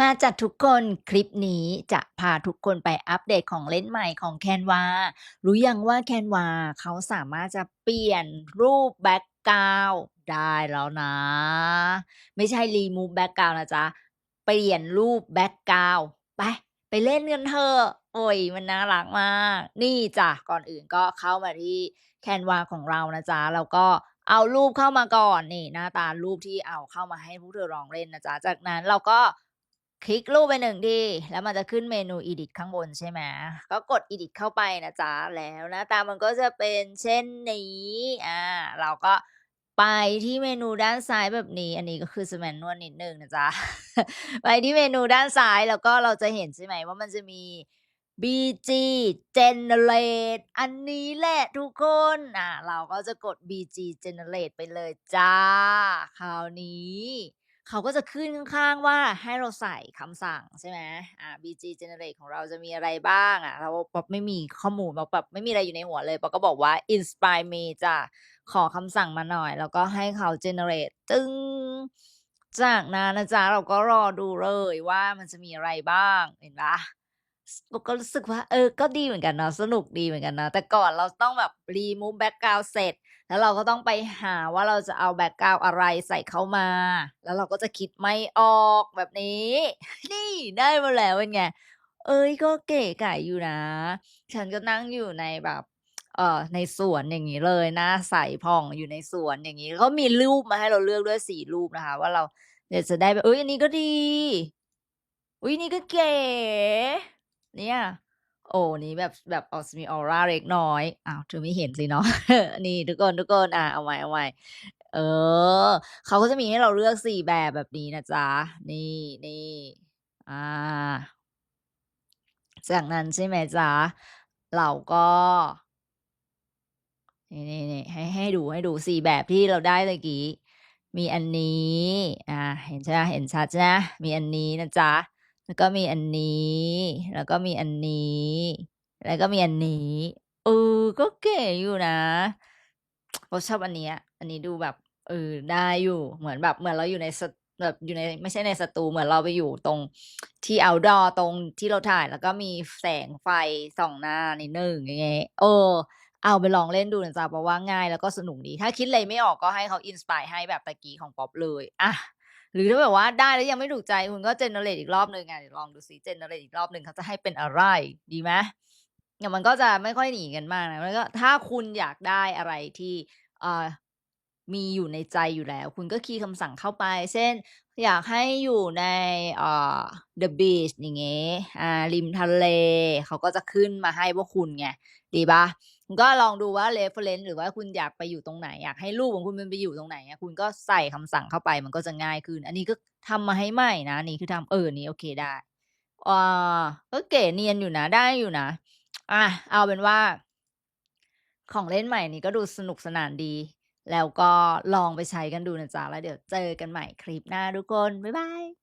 มาจัดทุกคนคลิปนี้จะพาทุกคนไปอัปเดตของเล่นใหม่ของ Canva รู้ยังว่า Canva เขาสามารถจะเปลี่ยนรูปแบ็กกราวด์ได้แล้วนะ ไม่ใช่ remove แบ็กกราวด์นะจ๊ะ เปลี่ยนรูปแบ็กกราวด์ไปไปเล่นกันเถอะ โอ๊ยมันน่ารักมาก นี่จ้ะ ก่อนอื่นก็เข้ามาที่ Canva ของเรานะจ๊ะ แล้วก็เอารูปเข้ามาก่อน นี่หน้าตารูปที่เอาเข้ามาให้พวกเธอลองเล่นนะจ๊ะ จากนั้นเราก็ คลิกรูปไป1ทีแล้วมันจะขึ้นเมนู Edit ข้างบนใช่ไหมก็กด Edit เข้าไปนะจ๊ะ แล้วหน้าตามันก็จะเป็นเช่นนี้อ่าเราก็ไปที่เมนูด้านซ้ายแบบนี้ อันนี้ก็คือจะ manual นิดนึงนะจ๊ะ ไปที่เมนูด้านซ้ายแล้วก็เราจะเห็นใช่ไหมว่ามันจะมี BG Generate อันนี้แหละทุกคน อ่าเราก็จะกด BG Generate ไปเลยจ้ะคราวนี้ เขาก็จะขึ้นข้างๆว่าให้เราใส่คำสั่งใช่ไหมอ่า BG Generate ของเราจะมีอะไรบ้างอะเราแบบไม่มีข้อมูลเราแบบไม่มีอะไรอยู่ในหัวเลยเราก็บอกว่า inspire me จะขอคำสั่งมาหน่อย แล้วก็ให้เขา generate ตึ้งจากนั้นนะจ๊ะเราก็รอดูเลยว่ามันจะมีอะไรบ้างเห็นปะ เราก็รู้สึกว่า เออ ก็ดีเหมือนกันเนาะ สนุกดีเหมือนกันเนาะ แต่ก่อนเราต้องแบบ remove แบ็กกราวเสร็จ แล้วเราก็ต้องไปหาว่าเราจะเอาแบ็กกราวอะไรใส่เข้ามา แล้วเราก็จะคิดไม่ออกแบบนี้ นี่ได้มาแล้วเป็นไง เอ๊ยก็เก๋ไก๋อยู่นะ ฉันก็นั่งอยู่ในแบบ เอ่อ ในสวนอย่างงี้เลยหน้าใสผ่องอยู่ในสวนอย่างงี้เขามีรูปมาให้เราเลือกด้วย4รูปนะคะ ว่าเราอยากจะได้แบบอุ๊ยอันนี้ก็ดี อุ๊ยนี่ก็เก๋ เนี่ย โอ้นี้แบบแบบออกจะมีออร่าเล็กน้อยอ้าวเธอไม่เห็นสิเนาะ นี่ทุกคนๆอ่าเอาใหม่ๆเออเขาก็จะมีให้เราเลือก4แบบแบบนี้นะจ๊ะ นี่ๆอาจากนั้นใช่ไหมจ๊ะ เราก็ นี่ๆๆให้ให้ดูให้ดู4แบบที่เราได้เมื่อกี้ มีอันนี้ อ่า เห็นใช่ไหมเห็นชัดใช่ไหมมีอันนี้นะจ๊ะ แล้วก็มีอันนี้ แล้วก็มีอันนี้ แล้วก็มีอันนี้เออก็เก๋อยู่นะเราชอบอันเนี้ยอันนี้ดูแบบเออได้อยู่เหมือนแบบเหมือนเราอยู่ในสแบบอยู่ในไม่ใช่ในสตูเหมือนเราไปอยู่ตรงที่ outdoor ตรงที่เราถ่าย แล้วก็มีแสงไฟส่องหน้านิดหนึ่งอย่างงี้เออ เอาไปลองเล่นดูนะจ๊ะเพราะว่าง่ายแล้วก็สนุกดี ถ้าคิดอะไรไม่ออกก็ให้เขา inspire ให้แบบตะกี้ของป๊อปเลยอา หรือถ้าแบบว่าได้แล้วยังไม่ถูกใจคุณก็เจเนเรตอีกรอบหนึ่งไงลองดูสิเจเนเรตอีกรอบหนึ่งเขาจะให้เป็นอะไร ดีไหม?เนี่ยมันก็จะไม่ค่อยหนีกันมากนะแล้วก็ถ้าคุณอยากได้อะไรที่อ่า มีอยู่ในใจอยู่แล้ว คุณก็คีย์คำสั่งเข้าไป เช่น อยากให้อยู่ในอ่า the beach อย่างเงี้ยอ่าริมทะเล เขาก็จะขึ้นมาให้พวกคุณไง ดีปล่า?คุณก็ลองดูว่า reference หรือว่าคุณอยากไปอยู่ตรงไหน อยากให้รูปของคุณมันไปอยู่ตรงไหนคุณก็ใส่คำสั่งเข้าไปมันก็จะง่ายขึ้น อันนี้ก็ทำมาให้ใหม่นะนนี้คือทำเออนนี้โอเคได้อ่าก็เก๋เนียนอยู่นะได้อยู่นะอ่าเอาเป็นว่า ของเล่นใหม่นี้ก็ดูสนุกสนานดี แล้วก็ลองไปใช้กันดูนะจ๊ะ แล้วเดี๋ยวเจอกันใหม่คลิปหน้าทุกคน บ๊ายบาย